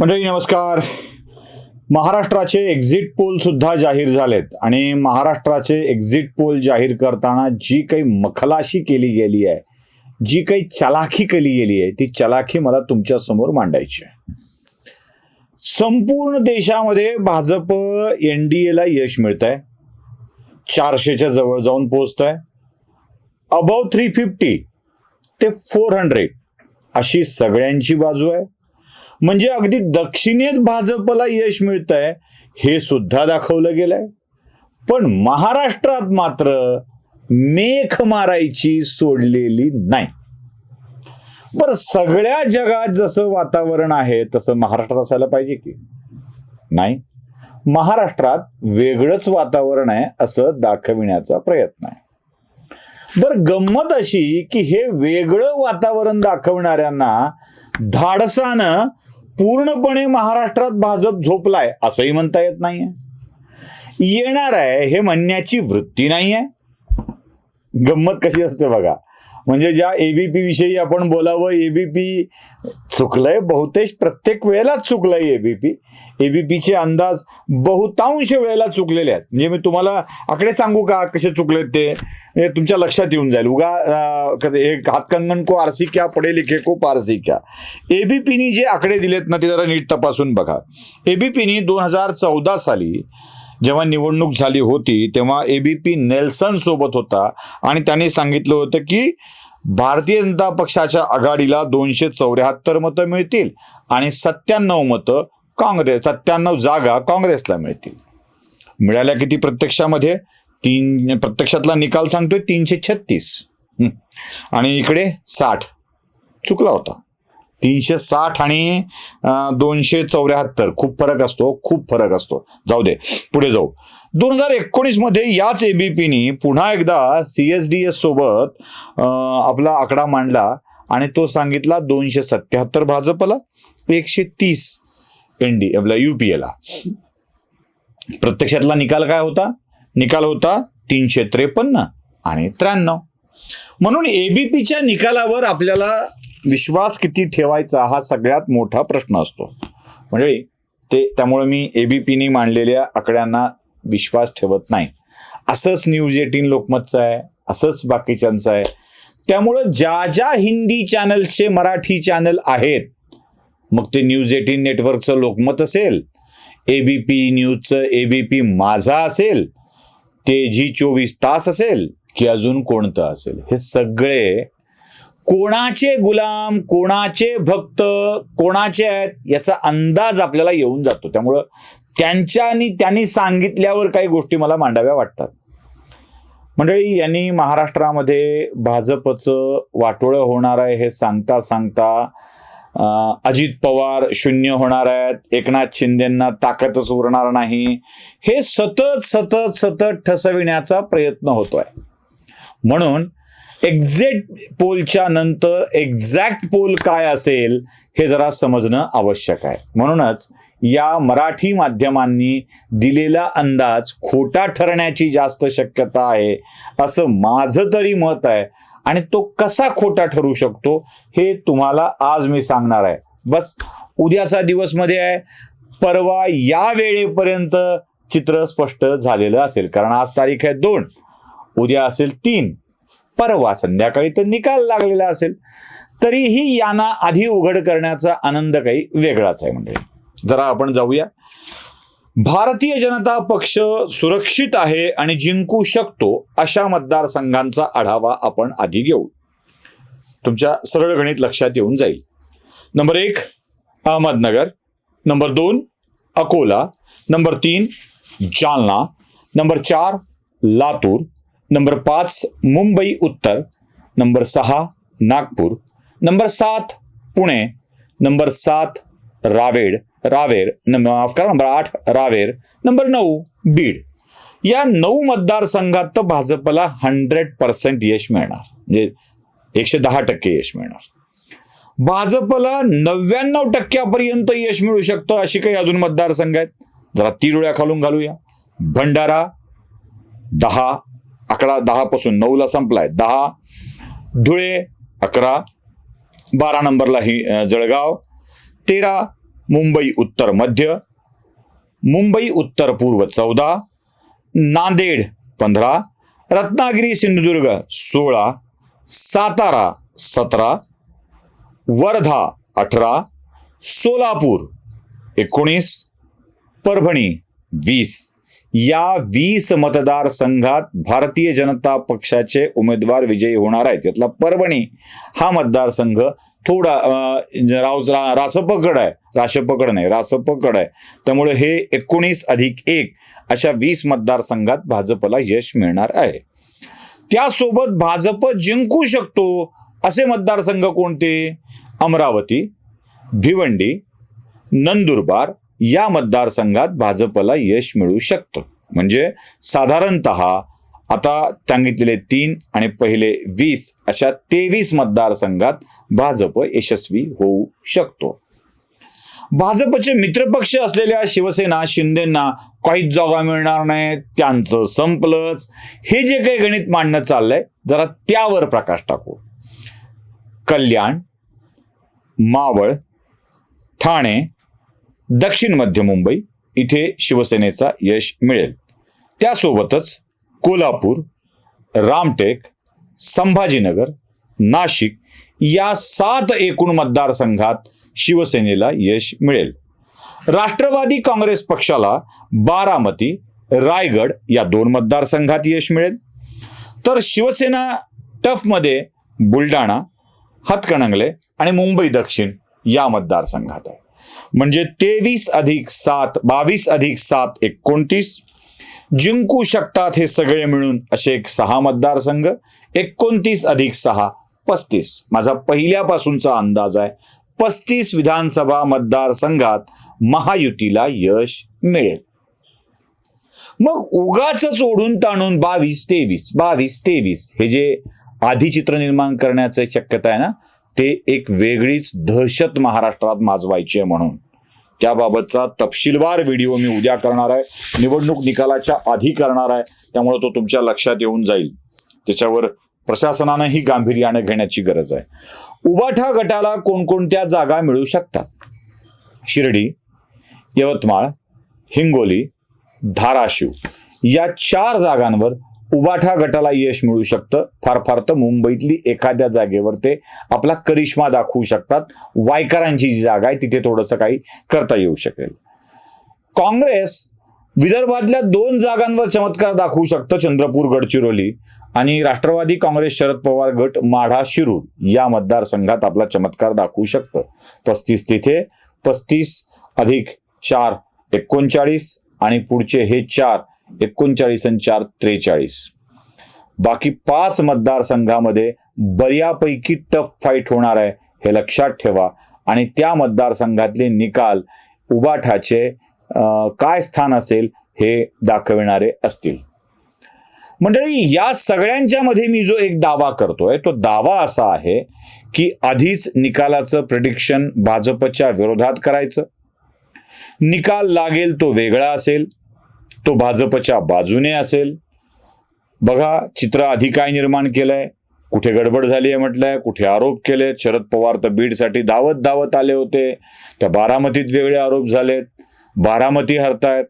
मंडळी नमस्कार. महाराष्ट्राचे एक्झिट पोल सुद्धा जाहीर झालेत आणि महाराष्ट्राचे एक्झिट पोल जाहीर करताना जी काही मखलाशी केली गेली आहे जी काही चलाखी केली गेली आहे ती चलाखी मला तुमच्यासमोर मांडायची आहे. संपूर्ण देशामध्ये भाजप एन डी एला यश मिळत आहे चारशेच्या जवळ जाऊन पोहोचत आहे अबव थ्री फिफ्टी ते फोर हंड्रेड अशी सगळ्यांची बाजू आहे. म्हणजे अगदी दक्षिणेत भाजपला यश मिळत आहे हे सुद्धा दाखवलं गेलंय. पण महाराष्ट्रात मात्र मेख मारायची सोडलेली नाही. बरं सगळ्या जगात जसं वातावरण आहे तसं महाराष्ट्रात असायला पाहिजे की? नाही. महाराष्ट्रात वेगळंच वातावरण आहे असं दाखविण्याचा प्रयत्न आहे. बरं गंमत अशी की हे वेगळं वातावरण दाखवणाऱ्यांना धाडसानं पूर्णपणे महाराष्ट्रात भाजप झोपलाय असंही म्हणता येत नाहीये. येणार आहे हे म्हणण्याची वृत्ती नाही आहे गंमत कशी असते बघा. म्हणजे ज्या एबीपी विषयी आपण बोलावं एबीपी चुकलंय बहुतेक प्रत्येक वेळेलाच चुकलंय एबीपी एबीपीचे अंदाज बहुतांश वेळेला चुकलेले आहेत. म्हणजे मी तुम्हाला आकडे सांगू का कसे चुकलेत ते? तुमच्या लक्षात येऊन जाईल. उगा अं, एक हातकंगन को आरसी क्या पडे लिखे को पारसी क्या. एबीपीनी जे आकडे दिलेत ना ते जरा नीट तपासून बघा. एबीपीनी दोन हजार चौदा साली जेव्हा निवडणूक झाली होती तेव्हा ए बी नेल्सन सोबत होता आणि त्यांनी सांगितलं होतं की भारतीय जनता पक्षाच्या आघाडीला दोनशे चौऱ्याहत्तर मतं मिळतील आणि सत्त्याण्णव मतं काँग्रेस सत्त्याण्णव जागा काँग्रेसला मिळतील. मिळाल्या किती प्रत्यक्षामध्ये? तीन प्रत्यक्षातला निकाल सांगतोय तीनशे छत्तीस. आणि इकडे साठ. चुकला होता. तीनशे साठ आणि दोनशे चौऱ्याहत्तर. खूप फरक असतो खूप फरक असतो. जाऊ दे पुढे जाऊ. दोन हजार एकोणीसमध्ये याच एबीपीनी पुन्हा एकदा सी एस डी एस सोबत आपला आकडा मांडला आणि तो सांगितला दोनशे सत्याहत्तर भाजपला एकशे तीस एन डी आपला युपीएला प्रत्यक्षातला निकाल काय होता? निकाल होता तीनशे त्रेपन्न आणि त्र्याण्णव. म्हणून एबीपीच्या निकालावर आपल्याला विश्वास किती ठेवायचा हा सगळ्यात मोठा प्रश्न असतो. म्हणजे ते त्यामुळे मी एबीपीनी मांडलेल्या आकड्यांना विश्वास ठेवत नाही. असंच न्यूज एटीन लोकमतचं आहे असंच बाकीच्यांचं आहे. त्यामुळं ज्या ज्या हिंदी चॅनलचे मराठी चॅनल आहेत मग ते न्यूज एटीन नेटवर्कचं लोकमत असेल एबीपी न्यूजचं एबीपी माझा असेल ते जी चोवीस तास असेल की अजून कोणतं असेल हे सगळे कोणाचे गुलाम कोणाचे भक्त कोणाचे आहेत याचा अंदाज आपल्याला येऊन जातो. त्यामुळं त्यांच्यानी त्यांनी सांगितल्यावर काही गोष्टी मला मांडाव्या वाटतात. मंडळी यांनी महाराष्ट्रामध्ये भाजपचं वाटोळं होणार आहे हे सांगता सांगता अजित पवार शून्य होणार आहेत एकनाथ शिंदेंना ताकदच उरणार नाही. हे सतत सतत सतत ठसविण्याचा प्रयत्न होतोय. म्हणून एक्झॅक्ट पोलच्या नंतर एक्झॅक्ट पोल काय असेल हे जरा समजणं आवश्यक आहे. म्हणूनच या मराठी माध्यमांनी दिलेला अंदाज खोटा ठरण्याची जास्त शक्यता आहे असं माझं तरी मत आहे आणि तो कसा खोटा ठरू शकतो हे तुम्हाला आज मी सांगणार आहे. बस उद्याचा दिवसमध्ये आहे. परवा या वेळेपर्यंत चित्र स्पष्ट झालेलं असेल कारण आज तारीख आहे दोन. उद्या असेल तीन. परवा संध्याकाळी तर निकाल लागलेला असेल तरीही यांना आधी उघड करण्याचा आनंद काही वेगळाच आहे म्हणजे जरा आपण जाऊया. भारतीय जनता पक्ष सुरक्षित आहे आणि जिंकू शकतो अशा मतदारसंघांचा आढावा आपण आधी घेऊ. तुमच्या सरळ गणित लक्षात येऊन जाईल. नंबर एक अहमदनगर. नंबर दोन अकोला. नंबर तीन जालना. नंबर चार लातूर. नंबर पाच मुंबई उत्तर. नंबर सहा नागपूर. नंबर सात पुणे. नंबर सात रावेड रावेर नंबर माफ करा नंबर आठ रावेर. नंबर नऊ बीड. या नऊ मतदारसंघात तर भाजपला हंड्रेड पर्सेंट यश मिळणार. म्हणजे एकशे दहा टक्के यश मिळणार. भाजपला नव्याण्णव टक्क्यापर्यंत यश मिळू शकतं अशी काही अजून मतदारसंघ आहेत? जरा तिरुळ्या खालून घालूया. भंडारा दहा अकरा दहा पासून नऊला संपलाय. दहा धुळे अकरा बारा नंबरला ही जळगाव तेरा मुंबई उत्तर मध्य मुंबई उत्तर पूर्व चौदा नांदेड पंधरा रत्नागिरी सिंधुदुर्ग सोळा सातारा सतरा वर्धा अठरा सोलापूर एकोणीस परभणी वीस. या वीस मतदारसंघात भारतीय जनता पक्षाचे उमेदवार विजयी होणार आहेत. यातला परभणी हा मतदारसंघ थोडा राव रा- रासपकड आहे. रासपकड नाही रासपकड आहे. त्यामुळे हे एकोणीस अधिक एक अशा वीस मतदारसंघात भाजपला यश मिळणार आहे. त्यासोबत भाजप जिंकू शकतो असे मतदारसंघ कोणते? अमरावती भिवंडी नंदुरबार या मतदारसंघात भाजपला यश मिळू शकतं. म्हणजे साधारणत आता सांगितलेले तीन आणि पहिले वीस अशा तेवीस मतदारसंघात भाजप यशस्वी होऊ शकतो. भाजपचे मित्रपक्ष असलेल्या शिवसेना शिंदेना काहीच जागा मिळणार नाही त्यांचं संपलंच. हे जे काही गणित मांडणं चाललंय जरा त्यावर प्रकाश टाकू. कल्याण मावळ ठाणे दक्षिण मध्य मुंबई इथे शिवसेनेचा यश मिळेल. त्यासोबतच कोल्हापूर रामटेक संभाजीनगर नाशिक या सात एकूण मतदारसंघात शिवसेनेला यश मिळेल. राष्ट्रवादी काँग्रेस पक्षाला बारामती रायगड या दोन मतदारसंघात यश मिळेल. तर शिवसेना टफमध्ये बुलढाणा हातकणंगले आणि मुंबई दक्षिण या मतदारसंघात आहे. म्हणजे तेवीस अधिक सात बावीस अधिक सात एकोणतीस. जिंकू शकतात हे सगळे मिळून असे एक सहा मतदारसंघ एकोणतीस अधिक सहा पस्तीस. माझा पहिल्यापासूनचा अंदाज आहे पस्तीस विधानसभा मतदारसंघात महायुतीला यश मिळेल. मग उगाच ओढून ताणून बावीस तेवीस बावीस तेवीस हे जे आधी चित्र निर्माण करण्याचं शक्यता आहे ना ते एक वेगळीच दहशत महाराष्ट्रात माजवायची आहे म्हणून. त्याबाबतचा तपशीलवार व्हिडिओ मी उद्या करणार आहे. निवडणूक निकालाच्या आधी करणार आहे. त्यामुळे तो तुमच्या लक्षात येऊन जाईल. त्याच्यावर प्रशासनानंही गांभीर्याने घेण्याची गरज आहे. उबाठा गटाला कोणकोणत्या जागा मिळू शकतात? शिर्डी यवतमाळ हिंगोली धाराशिव. या चार जागांवर उबाठा गटाला यश मिळू शकतं. फार फार तर मुंबईतली एखाद्या जागेवर ते आपला करिश्मा दाखवू शकतात. वायकरांची जी जागा आहे तिथे थोडंसं काही करता येऊ शकेल. काँग्रेस विदर्भातल्या दोन जागांवर चमत्कार दाखवू शकतं. चंद्रपूर गडचिरोली आणि राष्ट्रवादी काँग्रेस शरद पवार गट माढा शिरूर या मतदारसंघात आपला चमत्कार दाखवू शकतं. पस्तीस तिथे पस्तीस अधिक चार एकोणचाळीस आणि पुढचे हे चार एकोणचाळीस आणि चार त्रेचाळीस. बाकी पाच मतदारसंघामध्ये बऱ्यापैकी टफ फाईट होणार आहे हे लक्षात ठेवा. आणि त्या मतदारसंघातले निकाल उबाठाचे काय स्थान असेल हे दाखविणारे असतील. मंडळी या सगळ्यांच्या मध्ये मी जो एक दावा करतोय तो दावा असा आहे की आधीच निकालाचं प्रिडिक्शन भाजपच्या विरोधात करायचं. निकाल लागेल तो वेगळा असेल. तो भाजपच्या बाजूने असेल. बघा चित्र आधी काय निर्माण केलंय? कुठे गडबड झाली आहे म्हटलंय? कुठे आरोप केले शरद पवार तर बीडसाठी धावत धावत आले होते. त्या बारामतीत वेगळे आरोप झालेत. बारामती हरतायत.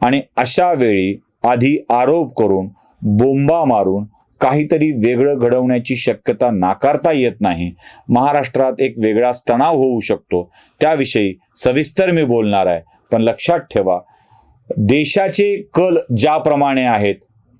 आणि अशा वेळी आधी आरोप करून बोंबा मारून काहीतरी वेगळं घडवण्याची शक्यता नाकारता येत नाही. महाराष्ट्रात एक वेगळाच तणाव होऊ शकतो. त्याविषयी सविस्तर मी बोलणार आहे. पण लक्षात ठेवा देशाचे कल ज्याप्रमाणे आहेत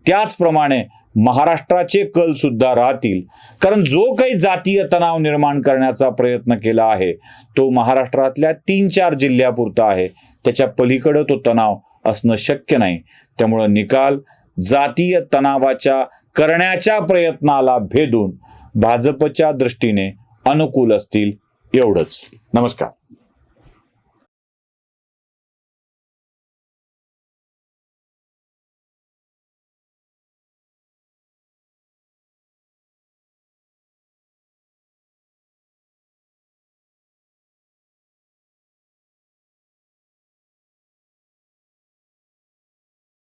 त्याचप्रमाणे महाराष्ट्राचे कल सुद्धा राहतील. कारण जो काही जातीय तणाव निर्माण करण्याचा प्रयत्न केला आहे तो महाराष्ट्रातल्या तीन चार जिल्ह्यापुरता आहे. त्याच्या पलीकडं तो तणाव असणं शक्य नाही. त्यामुळं निकाल जातीय तणावाच्या करण्याच्या प्रयत्नाला भेदून भाजपच्या दृष्टीने अनुकूल असतील एवढंच. नमस्कार.